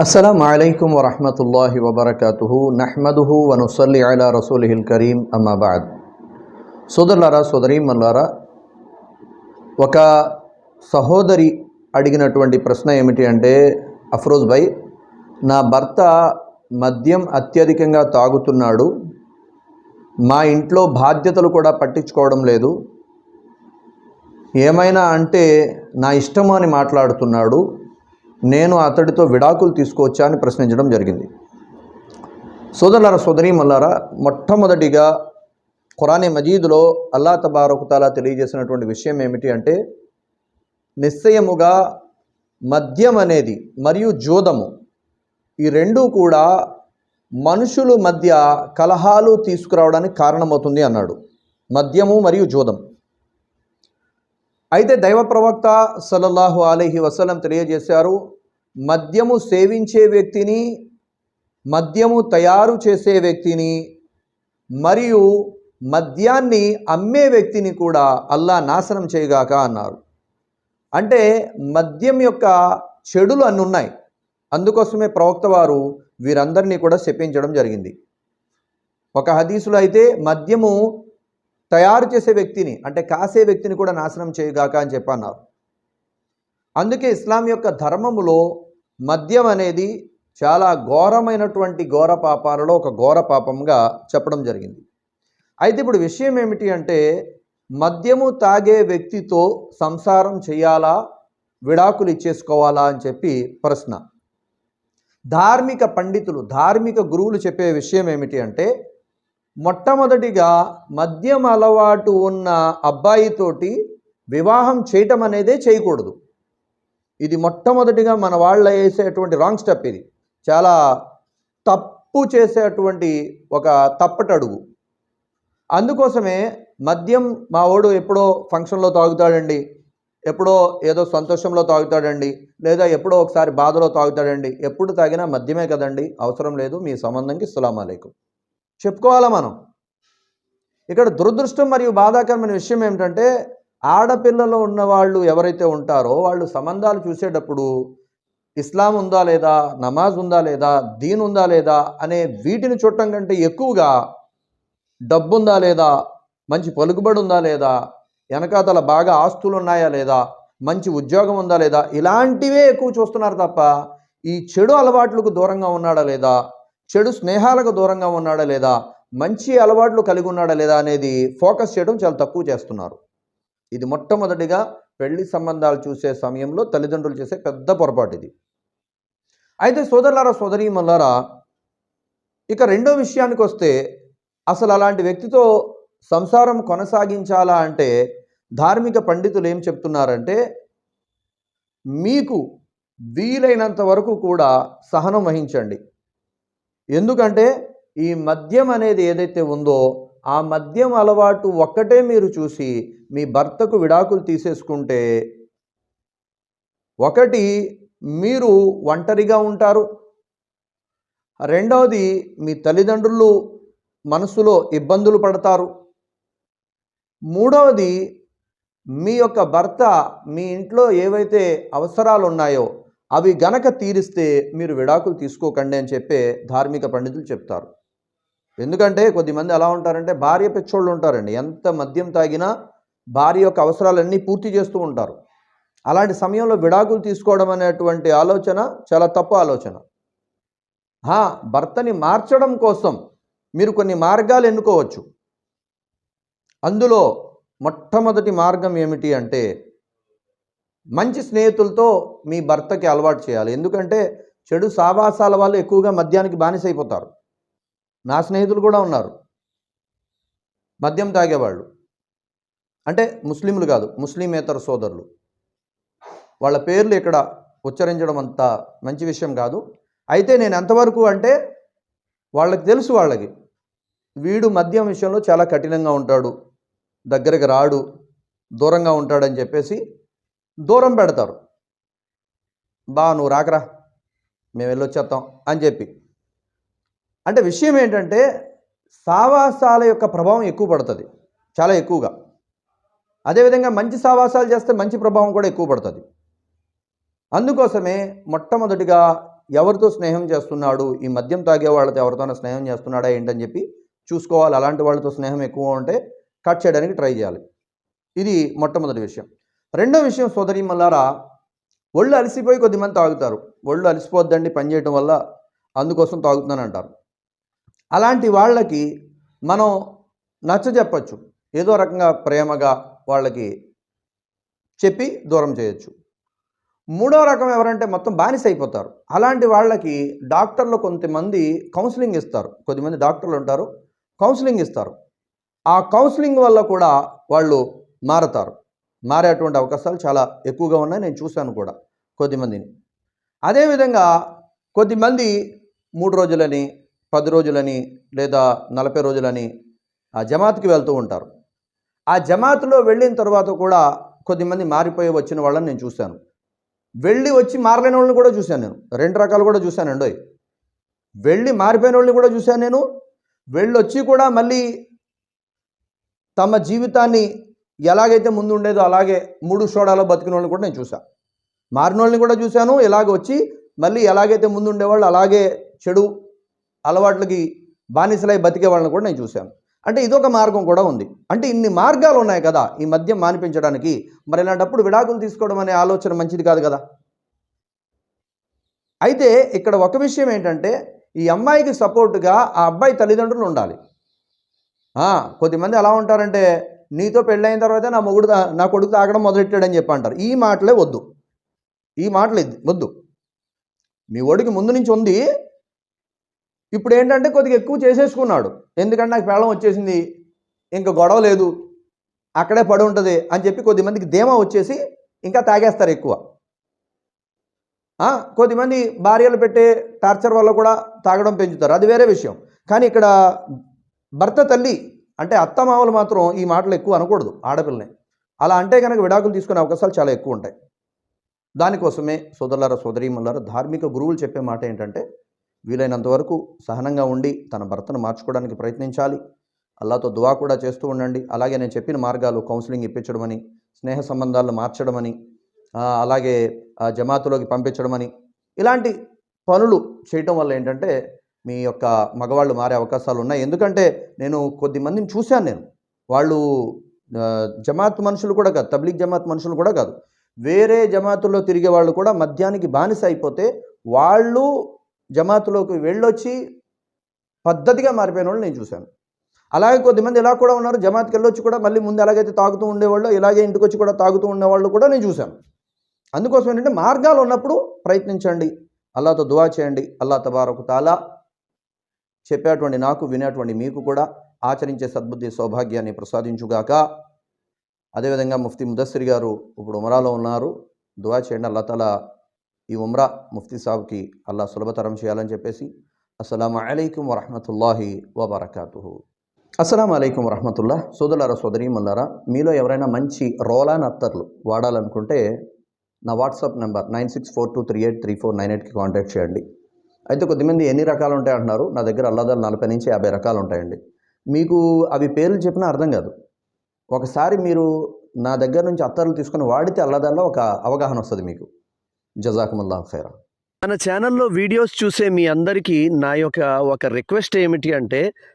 అస్సలం అయికం వరహమతుల్లాహి వబర్కతు నహ్మదుహు వనుసల్లి అలా రసూలిహిల్ కరీం అమ్మాబాద్ సోదరులారా సోదరీమల్లారా ఒక సహోదరి అడిగినటువంటి ప్రశ్న ఏమిటి అంటే అఫ్రోజ్ భాయ్ నా భర్త మద్యం అత్యధికంగా తాగుతున్నాడు. మా ఇంట్లో బాధ్యతలు కూడా పట్టించుకోవడం లేదు. ఏమైనా అంటే నా ఇష్టము అని మాట్లాడుతున్నాడు. నేను అతడితో విడాకులు తీసుకోవచ్చా అని ప్రశ్నించడం జరిగింది. సోదరులారా సోదరి మల్లారా మొట్టమొదటిగా ఖురాని మజీదులో అల్లా తబారకుతాలా తెలియజేసినటువంటి విషయం ఏమిటి అంటే నిశ్చయముగా మద్యం అనేది మరియు జోదము ఈ రెండూ కూడా మనుషుల మధ్య కలహాలు తీసుకురావడానికి కారణమవుతుంది అన్నాడు. మద్యము మరియు జోదం అయితే దైవ ప్రవక్త సల్లల్లాహు అలీహి వసలం తెలియజేశారు మద్యము సేవించే వ్యక్తిని మద్యము తయారు చేసే వ్యక్తిని మరియు మద్యాన్ని అమ్మే వ్యక్తిని కూడా అల్లా నాశనం చేయగాక అన్నారు. అంటే మద్యం యొక్క చెడులు అన్ని ఉన్నాయి. అందుకోసమే ప్రవక్త వారు వీరందరినీ కూడా శపించడం జరిగింది. ఒక హదీసులో అయితే మద్యము తయారు చేసే వ్యక్తిని అంటే కాసే వ్యక్తిని కూడా నాశనం చేయగాక అని చెప్పన్నారు. అందుకే ఇస్లాం యొక్క ధర్మములో మద్యం అనేది చాలా ఘోరమైనటువంటి ఘోర పాపాలలో ఒక ఘోర పాపంగా చెప్పడం జరిగింది. అయితే ఇప్పుడు విషయం ఏమిటి అంటే మద్యము తాగే వ్యక్తితో సంసారం చేయాలా? విడాకులు ఇచ్చేసుకోవాలా అని చెప్పి ప్రశ్న. ధార్మిక పండితులు ధార్మిక గురువులు చెప్పే విషయం ఏమిటి అంటే మొట్టమొదటిగా మద్యం అలవాటు ఉన్న అబ్బాయితోటి వివాహం చేయటం అనేదే చేయకూడదు. ఇది మొట్టమొదటిగా మన వాళ్ళ వేసేటువంటి రాంగ్ స్టెప్ ఇది. చాలా తప్పు చేసేటువంటి ఒక తప్పటడుగు. అందుకోసమే మద్యం మా వాడు ఎప్పుడో ఫంక్షన్లో తాగుతాడండి ఎప్పుడో ఏదో సంతోషంలో తాగుతాడండి లేదా ఎప్పుడో ఒకసారి బాధలో తాగుతాడండి ఎప్పుడు తాగినా మద్యమే కదండి అవసరం లేదు మీ సంబంధంకి సులామాలేకు చెప్పుకోవాలా మనం? ఇక్కడ దురదృష్టం మరియు బాధాకరమైన విషయం ఏమిటంటే ఆడపిల్లలో ఉన్నవాళ్ళు ఎవరైతే ఉంటారో వాళ్ళు సంబంధాలు చూసేటప్పుడు ఇస్లాం ఉందా లేదా నమాజ్ ఉందా లేదా దీన్ ఉందా లేదా అనే వీటిని చూడటం కంటే ఎక్కువగా డబ్బు ఉందా లేదా మంచి పలుకుబడి ఉందా లేదా వెనకాతల బాగా ఆస్తులు ఉన్నాయా లేదా మంచి ఉద్యోగం ఉందా లేదా ఇలాంటివే ఎక్కువ చూస్తున్నారు తప్ప ఈ చెడు అలవాట్లకు దూరంగా ఉన్నాడా లేదా చెడు స్నేహాలకు దూరంగా ఉన్నాడా లేదా? మంచి అలవాట్లు కలిగి ఉన్నాడా లేదా అనేది ఫోకస్ చేయడం చాలా తక్కువ చేస్తున్నారు. ఇది మొట్టమొదటిగా పెళ్ళి సంబంధాలు చూసే సమయంలో తల్లిదండ్రులు చేసే పెద్ద పొరపాటు ఇది. అయితే సోదరులారా సోదరీమల్లారా ఇక రెండో విషయానికి వస్తే అసలు అలాంటి వ్యక్తితో సంసారం కొనసాగించాలా అంటే ధార్మిక పండితులు ఏం చెప్తున్నారంటే మీకు వీలైనంత వరకు కూడా సహనం వహించండి. ఎందుకంటే ఈ మద్యం అనేది ఏదైతే ఉందో ఆ మద్యం అలవాటు ఒక్కటే మీరు చూసి మీ భర్తకు విడాకులు తీసేసుకుంటే ఒకటి మీరు ఒంటరిగా ఉంటారు. రెండవది మీ తల్లిదండ్రులు మనసులో ఇబ్బందులు పడతారు. మూడవది మీ యొక్క భర్త మీ ఇంట్లో ఏవైతే అవసరాలు ఉన్నాయో అవి గనక తీరిస్తే మీరు విడాకులు తీసుకోకండి అని చెప్పే ధార్మిక పండితులు చెప్తారు. ఎందుకంటే కొద్దిమంది ఎలా ఉంటారంటే భార్య పెచ్చోళ్ళు ఉంటారండి. ఎంత మద్యం తాగినా భార్య యొక్క అవసరాలన్నీ పూర్తి చేస్తూ ఉంటారు. అలాంటి సమయంలో విడాకులు తీసుకోవడం అనేటువంటి ఆలోచన చాలా తప్పు ఆలోచన. భర్తని మార్చడం కోసం మీరు కొన్ని మార్గాలు ఎన్నుకోవచ్చు. అందులో మొట్టమొదటి మార్గం ఏమిటి అంటే మంచి స్నేహితులతో మీ భర్తకి అలవాటు చేయాలి. ఎందుకంటే చెడు సావాసాల వాళ్ళు ఎక్కువగా మద్యానికి బానిసైపోతారు. నా స్నేహితులు కూడా ఉన్నారు. మద్యం తాగేవాళ్ళు. అంటే ముస్లింలు కాదు ముస్లిమేతర సోదరులు. వాళ్ళ పేర్లు ఇక్కడ ఉచ్చరించడం అంత మంచి విషయం కాదు. అయితే నేను ఎంతవరకు అంటే వాళ్ళకి తెలుసు వాళ్ళకి. వీడు మద్యం విషయంలో చాలా కఠినంగా ఉంటాడు దగ్గరికి రాడు దూరంగా ఉంటాడని చెప్పేసి దూరం పెడతారు. బా నువ్వు రాకరా మేము వెళ్ళొచ్చేస్తాం అని చెప్పి. అంటే విషయం ఏంటంటే సావాసాల యొక్క ప్రభావం ఎక్కువ పడుతుంది చాలా ఎక్కువగా. అదేవిధంగా మంచి సావాసాలు చేస్తే మంచి ప్రభావం కూడా ఎక్కువ పడుతుంది. అందుకోసమే మొట్టమొదటిగా ఎవరితో స్నేహం చేస్తున్నాడు ఈ మద్యం తాగే వాళ్ళతో ఎవరితోనో స్నేహం చేస్తున్నాడా ఏంటని చెప్పి చూసుకోవాలి. అలాంటి వాళ్ళతో స్నేహం ఎక్కువ ఉంటే కట్ చేయడానికి ట్రై చేయాలి. ఇది మొట్టమొదటి విషయం. రెండో విషయం సోదరి మల్లారా ఒళ్ళు అలసిపోయి కొద్దిమంది తాగుతారు. ఒళ్ళు అలసిపోద్దండి పని చేయటం వల్ల అందుకోసం తాగుతున్నాను అంటారు అలాంటి వాళ్ళకి మనం నచ్చ చెప్పచ్చు. ఏదో రకంగా ప్రేమగా వాళ్ళకి చెప్పి దూరం చేయొచ్చు. మూడో రకం ఎవరంటే మొత్తం బానిస అయిపోతారు. అలాంటి వాళ్ళకి డాక్టర్లు కొంతమంది కౌన్సిలింగ్ ఇస్తారు. కొద్దిమంది డాక్టర్లు ఉంటారు కౌన్సిలింగ్ ఇస్తారు. ఆ కౌన్సిలింగ్ వల్ల కూడా వాళ్ళు మారతారు. మారేటువంటి అవకాశాలు చాలా ఎక్కువగా ఉన్నాయి. నేను చూశాను కూడా కొద్దిమందిని అదేవిధంగా కొద్దిమంది మూడు రోజులని పది రోజులని లేదా నలభై రోజులని ఆ జమాత్కి వెళ్తూ ఉంటారు. ఆ జమాత్లో వెళ్ళిన తర్వాత కూడా కొద్దిమంది మారిపోయి వచ్చిన వాళ్ళని నేను చూశాను. వెళ్ళి వచ్చి మారలేని వాళ్ళని కూడా చూశాను నేను. రెండు రకాలు కూడా చూశానండి వెళ్ళి మారిపోయిన వాళ్ళని కూడా చూశాను నేను. వెళ్ళొచ్చి కూడా మళ్ళీ తమ జీవితాన్ని ఎలాగైతే ముందు ఉండేదో అలాగే మూడు షోడాలో బతికిన వాళ్ళని కూడా నేను చూశాను మారిన వాళ్ళని కూడా చూశాను ఇలాగ వచ్చి మళ్ళీ ఎలాగైతే ముందు ఉండేవాళ్ళు అలాగే చెడు అలవాట్లకి బానిసలై బతికే వాళ్ళని కూడా నేను చూశాను. అంటే ఇదొక మార్గం కూడా ఉంది. అంటే ఇన్ని మార్గాలు ఉన్నాయి కదా ఈ మద్యం మానిపించడానికి. మరి ఇలాంటప్పుడు విడాకులు తీసుకోవడం అనే ఆలోచన మంచిది కాదు కదా? అయితే ఇక్కడ ఒక విషయం ఏంటంటే ఈ అమ్మాయికి సపోర్టుగా ఆ అబ్బాయి తల్లిదండ్రులు ఉండాలి. కొద్దిమంది ఎలా ఉంటారంటే నీతో పెళ్ళైన తర్వాత నా మొగుడు నా కొడుకు తాగడం మొదలెట్టాడని చెప్పి అంటారు. ఈ మాటలే వద్దు. ఈ మాటలు వద్దు. మీ ఒడికి ముందు నుంచి ఉంది. ఇప్పుడు ఏంటంటే కొద్దిగా ఎక్కువ చేసేసుకున్నాడు. ఎందుకంటే నాకు పెళ్ళం వచ్చేసింది. ఇంకా గొడవ లేదు. అక్కడే పడి ఉంటుంది అని చెప్పి కొద్దిమందికి ధీమా వచ్చేసి ఇంకా తాగేస్తారు ఎక్కువ. కొద్దిమంది భార్యలు పెట్టే టార్చర్ వల్ల కూడా తాగడం పెంచుతారు. అది వేరే విషయం. కానీ ఇక్కడ భర్త తల్లి అంటే అత్తమామలు మాత్రం ఈ మాటలు ఎక్కువ అనకూడదు ఆడపిల్లని. అలా అంటే కనుక విడాకులు తీసుకునే అవకాశాలు చాలా ఎక్కువ ఉంటాయి. దానికోసమే సోదరులారా సోదరీమల్లారా ధార్మిక గురువులు చెప్పే మాట ఏంటంటే వీలైనంత వరకు సహనంగా ఉండి తన భర్తను మార్చుకోవడానికి ప్రయత్నించాలి. అల్లాతో దువా కూడా చేస్తూ ఉండండి. అలాగే నేను చెప్పిన మార్గాలు కౌన్సిలింగ్ ఇప్పించడమని స్నేహ సంబంధాలను మార్చడమని అలాగే జమాతులోకి పంపించడమని ఇలాంటి పనులు చేయటం వల్ల ఏంటంటే మీ యొక్క మగవాళ్ళు మారే అవకాశాలు ఉన్నాయి. ఎందుకంటే నేను కొద్ది మందిని చూశాను నేను. వాళ్ళు జమాత్ మనుషులు కూడా కాదు తబ్లిక్ జమాత్ మనుషులు కూడా కాదు. వేరే జమాతుల్లో తిరిగే వాళ్ళు కూడా మద్యానికి బానిస అయిపోతే వాళ్ళు జమాతులోకి వెళ్ళొచ్చి పద్ధతిగా మారిపోయిన వాళ్ళు నేను చూశాను. అలాగే కొద్దిమంది ఇలా కూడా ఉన్నారు. జమాత్కి వెళ్ళొచ్చి కూడా మళ్ళీ ముందు ఎలాగైతే తాగుతూ ఉండేవాళ్ళు ఇలాగే ఇంటికి వచ్చి కూడా తాగుతూ ఉండేవాళ్ళు కూడా నేను చూశాను. అందుకోసం ఏంటంటే మార్గాలు ఉన్నప్పుడు ప్రయత్నించండి. అల్లాతో దువా చేయండి. అల్లా తబారకు తాలా చెప్పేటువంటి నాకు వినేటువంటి మీకు కూడా ఆచరించే సద్బుద్ధి సౌభాగ్యాన్ని ప్రసాదించుగాక. అదేవిధంగా ముఫ్తీ ముదస్సిరి గారు ఇప్పుడు ఉమరాలో ఉన్నారు. దువా చేయండి అల్లా తల ఈ ఉమ్రా ముఫ్తీ సాబ్కి అల్లా సులభతరం చేయాలని చెప్పేసి. అస్సలం అలైకం వరహమతుల్లాహి వబర్కాతు అస్సలం అయికం వరహమతుల్లా సోదరులారా సోదరి మల్లారా మీలో ఎవరైనా మంచి రోలాన్ అత్తర్లు వాడాలనుకుంటే నా WhatsApp number nine six four two three eight three four nine ఎయిట్కి కాంటాక్ట్ చేయండి. అయితే కొద్దిమంది ఎన్ని రకాలు ఉంటాయి అంటున్నారు? నా దగ్గర అల్లాదాలు నలభై నుంచి యాభై రకాలు ఉంటాయండి మీకు అవి పేర్లు చెప్పినా అర్థం కాదు. ఒకసారి మీరు నా దగ్గర నుంచి అత్తర్లు తీసుకొని వాడితే అల్లాదాల్లో ఒక అవగాహన వస్తుంది మీకు. జజాకుముల్లా ఖైరా. మన ఛానల్లో వీడియోస్ చూసే మీ అందరికీ నా యొక్క ఒక రిక్వెస్ట్ ఏమిటి అంటే